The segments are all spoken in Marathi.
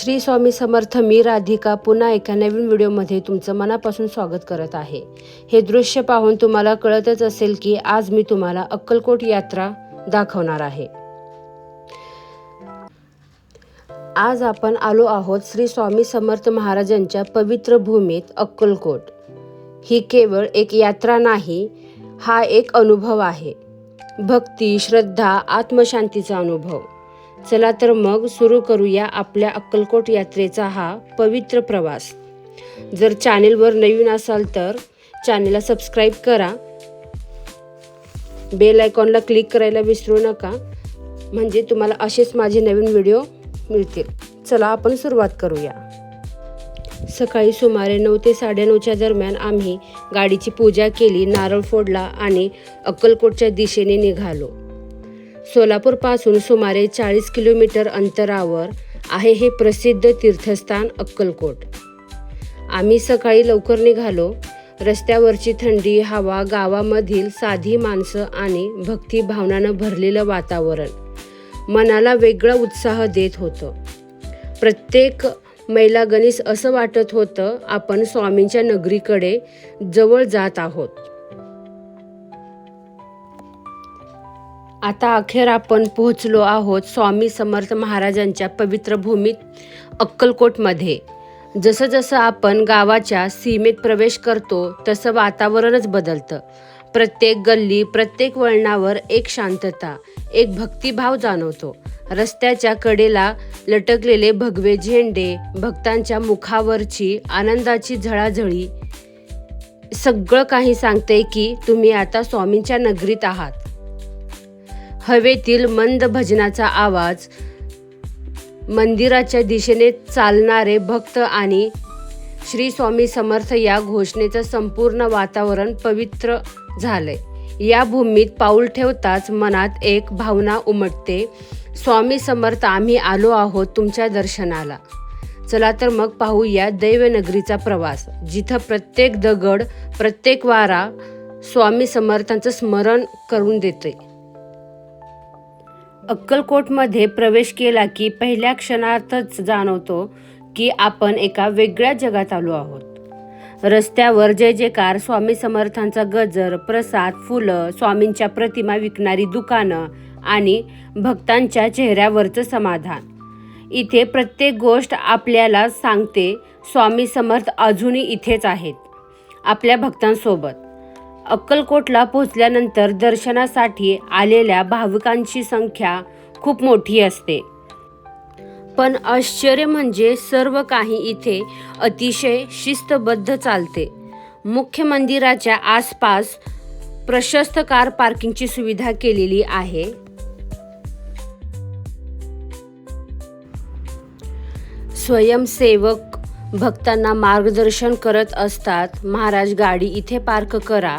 श्री स्वामी समर्थ मी राधिका पुन्हा एका नवीन व्हिडिओमध्ये तुमचं मनापासून स्वागत करत आहे. हे दृश्य पाहून तुम्हाला कळतच असेल की आज मी तुम्हाला अक्कलकोट यात्रा दाखवणार आहे. आज आपण आलो आहोत श्री स्वामी समर्थ महाराजांच्या पवित्र भूमीत अक्कलकोट. ही केवळ एक यात्रा नाही हा एक अनुभव आहे. भक्ती श्रद्धा आत्मशांतीचा अनुभव. चला तर मग सुरू करूया आपल्या अक्कलकोट यात्रेचा हा पवित्र प्रवास. जर चॅनेलवर नवीन असाल तर चॅनेलला सबस्क्राईब करा. बेल आयकॉनला क्लिक करायला विसरू नका. म्हणजे तुम्हाला असेच माझे नवीन व्हिडिओ मिळतील. चला आपण सुरुवात करूया. सकाळी सुमारे नऊ ते साडेनऊच्या दरम्यान आम्ही गाडीची पूजा केली नारळ फोडला आणि अक्कलकोटच्या दिशेने निघालो. सोलापूरपासून सुमारे चाळीस किलोमीटर अंतरावर आहे हे प्रसिद्ध तीर्थस्थान अक्कलकोट. आम्ही सकाळी लवकर निघालो. रस्त्यावरची थंडी हवा गावामधील साधी माणसं आणि भक्ती भावनानं भरलेलं वातावरण मनाला वेगळा उत्साह देत होतं. प्रत्येक मैला गणेश असं वाटत होतं आपण स्वामींच्या नगरीकडे जवळ जात आहोत. आता अखेर आपण पोहोचलो आहोत स्वामी समर्थ महाराजांच्या पवित्र भूमीत अक्कलकोटमध्ये. जसं जसं आपण गावाच्या सीमेत प्रवेश करतो तसं वातावरणच बदलतं. प्रत्येक गल्ली प्रत्येक वळणावर एक शांतता एक भक्तिभाव जाणवतो. रस्त्याच्या कडेला लटकलेले भगवे झेंडे भक्तांच्या मुखावरची आनंदाची झळाझळी सगळं काही सांगते की तुम्ही आता स्वामींच्या नगरीत आहात. हवेतील मंद भजनाचा आवाज मंदिराच्या दिशेने चालणारे भक्त आणि श्री स्वामी समर्थ या घोषणेचं संपूर्ण वातावरण पवित्र झालंय. या भूमीत पाऊल ठेवताच मनात एक भावना उमटते. स्वामी समर्थ आम्ही आलो आहोत तुमच्या दर्शनाला. चला तर मग पाहूया दैवनगरीचा प्रवास जिथं प्रत्येक दगड प्रत्येक वारा स्वामी समर्थांचं स्मरण करून देते अक्कलकोटमध्ये प्रवेश केला की पहिल्या क्षणातच जाणवतो की आपण एका वेगळ्या जगात आलो आहोत. रस्त्यावर जय जयकार स्वामी समर्थांचा गजर प्रसाद फुलं स्वामींच्या प्रतिमा विकणारी दुकानं आणि भक्तांच्या चेहऱ्यावरचं समाधान. इथे प्रत्येक गोष्ट आपल्याला सांगते स्वामी समर्थ अजूनही इथेच आहेत आपल्या भक्तांसोबत. अक्कलकोटला पोहोचल्यानंतर दर्शनासाठी आलेल्या भाविकांची संख्या खूप मोठी असते. पण आश्चर्य म्हणजे सर्व काही इथे अतिशय शिस्तबद्ध चालते. मुख्य मंदिराच्या आसपास प्रशस्त कार पार्किंगची सुविधा केलेली आहे. स्वयंसेवक भक्तांना मार्गदर्शन करत असतात महाराज गाडी इथे पार्क करा.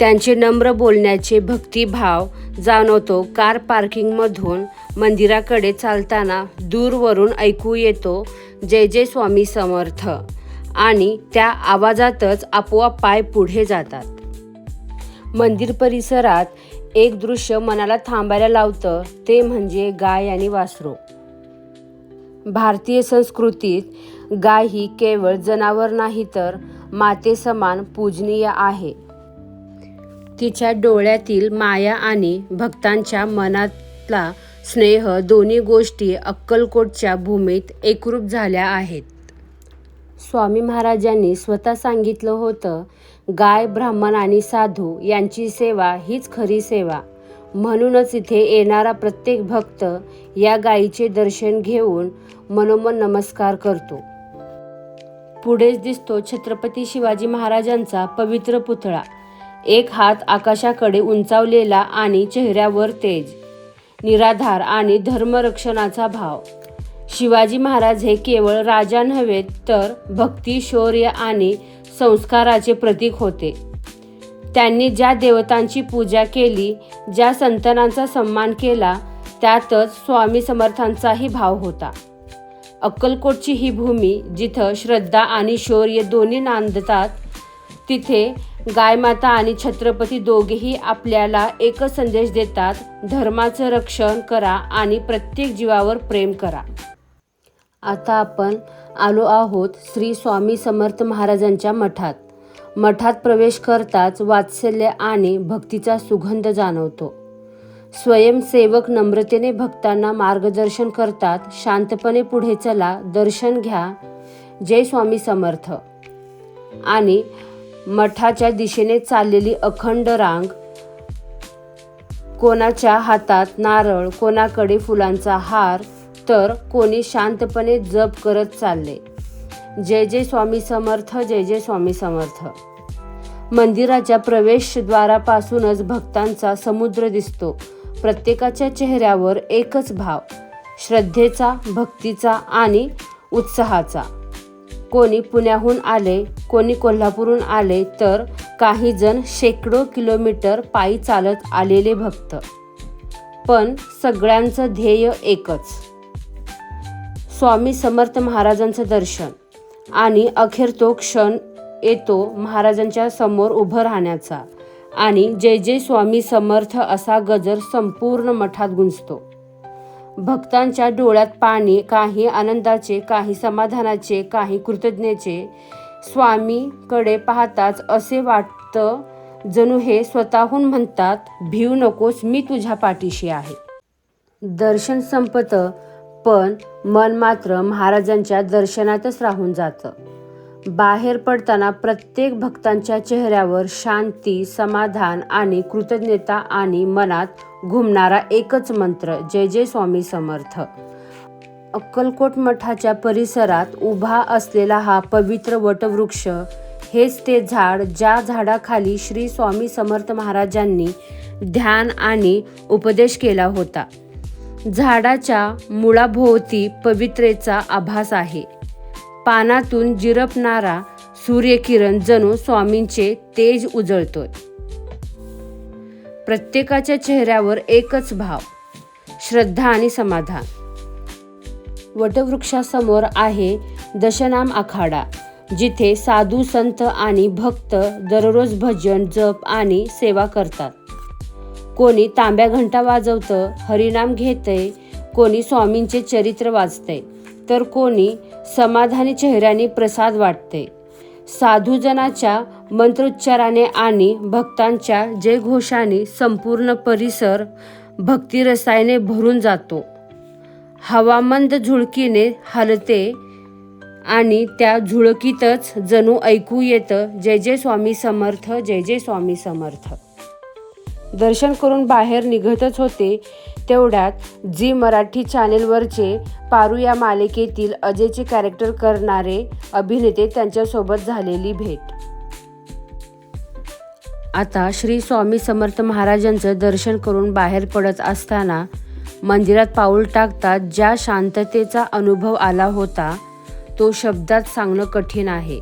त्यांचे नम्र बोलण्याचे भक्तिभाव जाणवतो. कार पार्किंगमधून मंदिराकडे चालताना दूरवरून ऐकू येतो जय जय स्वामी समर्थ. आणि त्या आवाजातच आपोआप पाय पुढे जातात. मंदिर परिसरात एक दृश्य मनाला थांबायला लावतं ते म्हणजे गाय आणि वासरू. भारतीय संस्कृतीत गाय ही केवळ जनावर नाही तर मातेसमान पूजनीय आहे. तिच्या डोळ्यातील माया आणि भक्तांच्या मनातला स्नेह दोन्ही गोष्टी अक्कलकोटच्या भूमीत एकरूप झाल्या आहेत. स्वामी महाराजांनी स्वतः सांगितलं होतं गाय ब्राह्मण आणि साधू यांची सेवा हीच खरी सेवा. म्हणूनच इथे येणारा प्रत्येक भक्त या गायीचे दर्शन घेऊन मनोमन नमस्कार करतो. पुढेच दिसतो छत्रपती शिवाजी महाराजांचा पवित्र पुतळा. एक हात आकाशाकडे उंचावलेला आणि चेहऱ्यावर तेज निराधार आणि धर्मरक्षणाचा भाव. शिवाजी महाराज हे केवळ राजा नव्हे तर भक्ती शौर्य आणि संस्काराचे प्रतीक होते. त्यांनी ज्या देवतांची पूजा केली ज्या संतानांचा सन्मान केला त्यातच स्वामी समर्थांचाही भाव होता. अक्कलकोटची ही भूमी जिथं श्रद्धा आणि शौर्य दोन्ही नांदतात तिथे गायमाता आणि छत्रपती दोघेही आपल्याला एकच संदेश देतात धर्माचं रक्षण करा आणि प्रत्येक जीवावर प्रेम करा. आता आपण आलो आहोत श्री स्वामी समर्थ महाराजांच्या मठात. मठात प्रवेश करताच वात्सल्य आणि भक्तीचा सुगंध जाणवतो. स्वयंसेवक नम्रतेने भक्तांना मार्गदर्शन करतात. शांतपणे पुढे चला दर्शन घ्या. जय स्वामी समर्थ. आणि मठाच्या दिशेने चाललेली अखंड रांग कोणाच्या हातात नारळ कोणाकडे फुलांचा हार तर कोणी शांतपणे जप करत चालले. जय जय स्वामी समर्थ जय जय स्वामी समर्थ. मंदिराच्या प्रवेशद्वारापासूनच भक्तांचा समुद्र दिसतो. प्रत्येकाच्या चेहऱ्यावर एकच भाव श्रद्धेचा भक्तीचा आणि उत्साहाचा. कोणी पुण्याहून आले कोणी कोल्हापूरहून आले तर काही जण शेकडो किलोमीटर पायी चालत आलेले भक्त. पण सगळ्यांचं ध्येय एकच. स्वामी समर्थ महाराजांचं दर्शन. आणि अखेर तो क्षण येतो महाराजांच्या समोर उभं राहण्याचा. आणि जय जय स्वामी समर्थ असा गजर संपूर्ण मठात गुंजतो. भक्तांच्या डोळ्यात पाणी काही आनंदाचे काही समाधानाचे काही कृतज्ञतेचे स्वामीकडे पाहताच असे वाटतं जणू हे स्वतःहून म्हणतात भिऊ नकोस मी तुझ्या पाठीशी आहे. दर्शन संपतं पण मन मात्र महाराजांच्या दर्शनातच राहून जातं. बाहेर पडताना प्रत्येक भक्तांच्या चेहऱ्यावर शांती समाधान आणि कृतज्ञता आणि मनात घुमणारा एकच मंत्र जय जय स्वामी समर्थ. अक्कलकोट मठाच्या परिसरात उभा असलेला हा पवित्र वटवृक्ष हेच ते झाड ज्या झाडाखाली श्री स्वामी समर्थ महाराजांनी ध्यान आणि उपदेश केला होता. झाडाच्या मुळाभोवती पवित्रेचा आभास आहे. पानातून जिरपणारा सूर्यकिरण जणू स्वामींचे तेज उजळतोय. प्रत्येकाच्या चेहऱ्यावर एकच भाव श्रद्धा आणि समाधान. वटवृक्षासमोर आहे दशनाम आखाडा जिथे साधू संत आणि भक्त दररोज भजन जप आणि सेवा करतात. कोणी तांब्या घंटा वाजवतं हरिनाम घेतंय कोणी स्वामींचे चरित्र वाचतंय तर कोणी समाधानी चेहऱ्याने प्रसाद वाटते साधूजनाच्या मंत्रोच्चाराने आणि भक्तांच्या जयघोषाने संपूर्ण परिसर भक्तिरसायने भरून जातो. हवामंद झुळकीने हलते आणि त्या झुळकीतच जणू ऐकू येतं. जय जय स्वामी समर्थ जय जय स्वामी समर्थ. दर्शन करून बाहेर निघतच होते तेवढ्यात जी मराठी चॅनेलवरचे पारू या मालिकेतील अजयचे कॅरेक्टर करणारे अभिनेते त्यांच्यासोबत झालेली भेट. आता श्री स्वामी समर्थ महाराजांचं दर्शन करून बाहेर पडत असताना मंदिरात पाऊल टाकतात ज्या शांततेचा अनुभव आला होता तो शब्दात सांगणं कठीण आहे.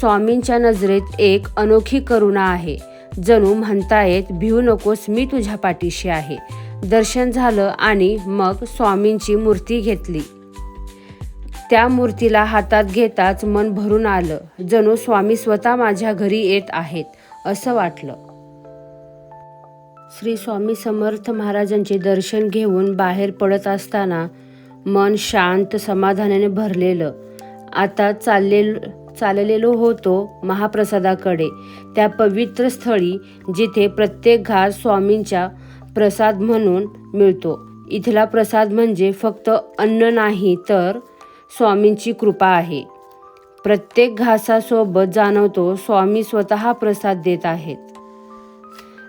स्वामींच्या नजरेत एक अनोखी करुणा आहे. जणू म्हणतायत भिऊ नकोस मी तुझ्या पाठीशी आहे. दर्शन झालं आणि मग स्वामींची मूर्ती घेतली. त्या मूर्तीला हातात घेताच मन भरून आलं जणू स्वामी स्वतः माझ्या घरी येत आहेत असं वाटलं. श्री स्वामी समर्थ महाराजांचे दर्शन घेऊन बाहेर पडत असताना मन शांत समाधानाने भरलेलं. आता चाललेल चाललेलो होतो महाप्रसादाकडे. त्या पवित्र स्थळी जिथे प्रत्येक घास स्वामींच्या प्रसाद म्हणून मिळतो. इथला प्रसाद म्हणजे फक्त अन्न नाही तर स्वामींची कृपा आहे. प्रत्येक घासासोबत जाणवतो स्वामी स्वतः प्रसाद देत आहेत.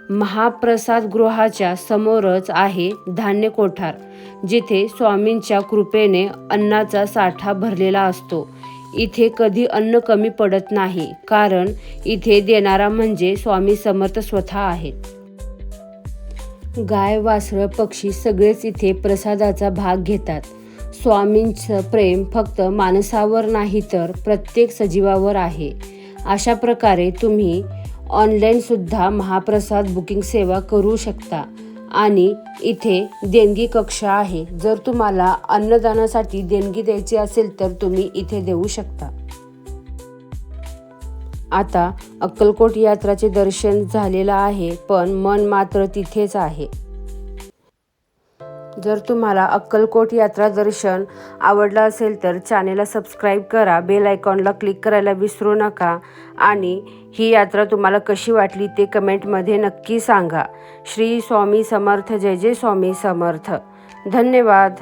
महाप्रसाद गृहाच्या समोरच आहे धान्य कोठार जिथे स्वामींच्या कृपेने अन्नाचा साठा भरलेला असतो. इथे कधी अन्न कमी पडत नाही. कारण इथे देणारा म्हणजे स्वामी समर्थ स्वतः आहेत. गाय वासरं पक्षी सगळेच इथे प्रसादाचा भाग घेतात. स्वामींचं प्रेम फक्त माणसावर नाही तर प्रत्येक सजीवावर आहे. अशा प्रकारे तुम्ही ऑनलाईनसुद्धा महाप्रसाद बुकिंग सेवा करू शकता. आणि इथे देणगी कक्ष आहे. जर तुम्हाला अन्नदानासाठी देणगी द्यायची असेल तर तुम्ही इथे देऊ शकता. आता अक्कलकोट यात्राचे दर्शन झालेलं आहे पण मन मात्र तिथेच आहे. जर तुम्हाला अक्कलकोट यात्रा दर्शन आवडलं असेल तर चॅनेलला सबस्क्राईब करा बेल आयकॉनला क्लिक करायला विसरू नका आणि ही यात्रा तुम्हाला कशी वाटली ते कमेंटमध्ये नक्की सांगा. श्री स्वामी समर्थ जय जय स्वामी समर्थ. धन्यवाद.